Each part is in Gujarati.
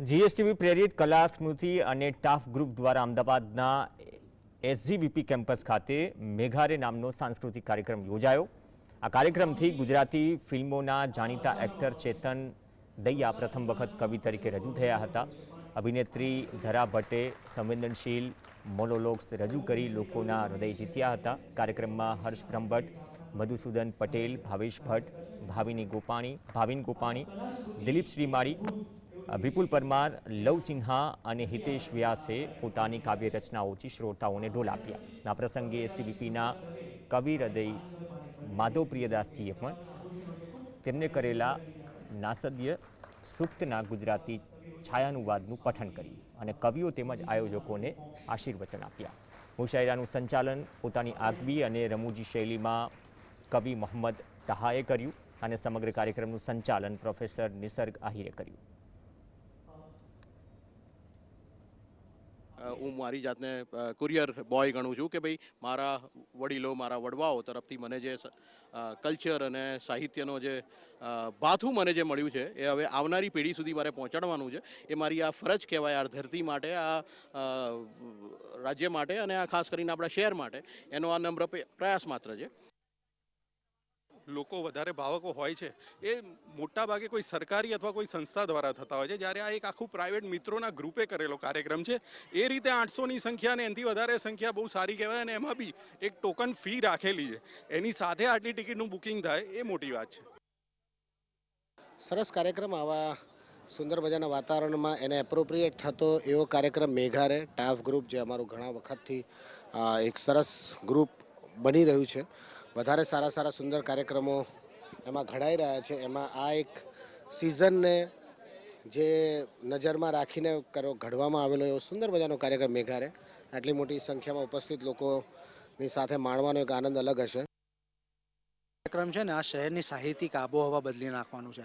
જીએસટીવી પ્રેરિત કલા, સ્મૃતિ અને ટાફ ગ્રુપ દ્વારા અમદાવાદના એસજીબીપી કેમ્પસ ખાતે મેઘારે નામનો સાંસ્કૃતિક કાર્યક્રમ યોજાયો. આ કાર્યક્રમથી ગુજરાતી ફિલ્મોના જાણીતા એક્ટર ચેતન દૈયા પ્રથમ વખત કવિ તરીકે રજૂ થયા હતા. અભિનેત્રી ધરા ભટ્ટે સંવેદનશીલ મોનોલોગ્સ રજૂ કરી લોકોના હૃદય જીત્યા હતા. કાર્યક્રમમાં હર્ષ બ્રહ્મભટ્ટ, મધુસૂદન પટેલ, ભાવેશ ભટ્ટ, ભાવિની ગોપાણી, ભાવિન ગોપાણી, દિલીપ શ્રીમાળી વિપુલ પરમાર, લવ સિન્હા અને હિતેશ વ્યાસે પોતાની કાવ્ય રચનાઓથી શ્રોતાઓને ઢોલ આપ્યા. આ પ્રસંગે એસીબીપીના કવિ હૃદય માધવ પ્રિયદાસજીએ પણ તેમને કરેલા નાસદ્ય સુક્તના ગુજરાતી છાયાનુવાદનું પઠન કર્યું અને કવિઓ તેમજ આયોજકોને આશીર્વચન આપ્યા. મુશાયરાનું સંચાલન પોતાની આગવી અને રમૂજી શૈલીમાં કવિ મોહમ્મદ તહાએ કર્યું અને સમગ્ર કાર્યક્રમનું સંચાલન પ્રોફેસર નિસર્ગ આહિરે કર્યું. હું મારી જાતને કુરિયર બોય ગણું છું કે ભાઈ મારા વડીલો, મારા વડવાઓ તરફથી મને જે કલ્ચર અને સાહિત્યનો જે ભાથું મને જે મળ્યું છે, એ હવે આવનારી પેઢી સુધી મારે પહોંચાડવાનું છે. એ મારી આ ફરજ કહેવાય આ ધરતી માટે, આ રાજ્ય માટે અને આ ખાસ કરીને આપણા શહેર માટે. એનો આ નમ્ર પ્રયાસ માત્ર છે. લોકો વધારે ભાવકો હોય છે, એ મોટા ભાગે કોઈ સરકારી અથવા કોઈ સંસ્થા દ્વારા થતા હોય છે. જ્યારે આ એક આખું પ્રાઇવેટ મિત્રોના ગ્રુપે કરેલો કાર્યક્રમ છે. એ રીતે આઠસોની સંખ્યા અને એનાથી વધારે સંખ્યા બહુ સારી કહેવાય અને એમાં બી એક ટોકન ફી રાખેલી છે. એની સાથે આટલી ટિકિટનું બુકિંગ થાય, એ મોટી વાત છે. સરસ કાર્યક્રમ આવા સુંદર મજાના વાતાવરણમાં એને એપ્રોપ્રિએટ થતો એવો કાર્યક્રમ મેઘારે, ટાફ ગ્રુપ જે અમારું ઘણા વખતથી એક સરસ ગ્રુપ બની રહ્યું છે. વધારે સારા સારા સુંદર કાર્યક્રમો એમાં ઘડાઈ રહ્યા છે. એમાં આ એક સિઝનને જે નજરમાં રાખીને કરો, ઘડવામાં આવેલો એવો સુંદર મજાનો કાર્યક્રમ મેઘારે. આટલી મોટી સંખ્યામાં ઉપસ્થિત લોકોની સાથે માણવાનો એક આનંદ અલગ હશે. કાર્યક્રમ છે ને, આ શહેરની સાહિત્યિક આબોહવા બદલી નાખવાનું છે.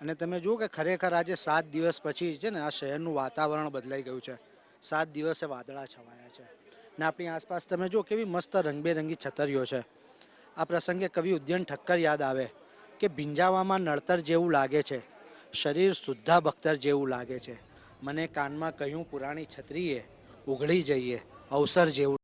અને તમે જુઓ કે ખરેખર આજે સાત દિવસ પછી છે ને, આ શહેરનું વાતાવરણ બદલાઈ ગયું છે. સાત દિવસે વાદળા છવાયા છે. ને આપણી આસપાસ તમે જુઓ કેવી મસ્ત રંગબેરંગી છતરીઓ છે. આ પ્રસંગે કવિ ઉદ્યન ઠક્કર યાદ આવે કે ભીંજાવામાં નડતર જેવું લાગે છે, શરીર શુદ્ધા બખ્તર જેવું લાગે છે. મને કાનમાં કહ્યું પુરાણી છત્રીએ, ઉઘડી જઈએ, અવસર જેવું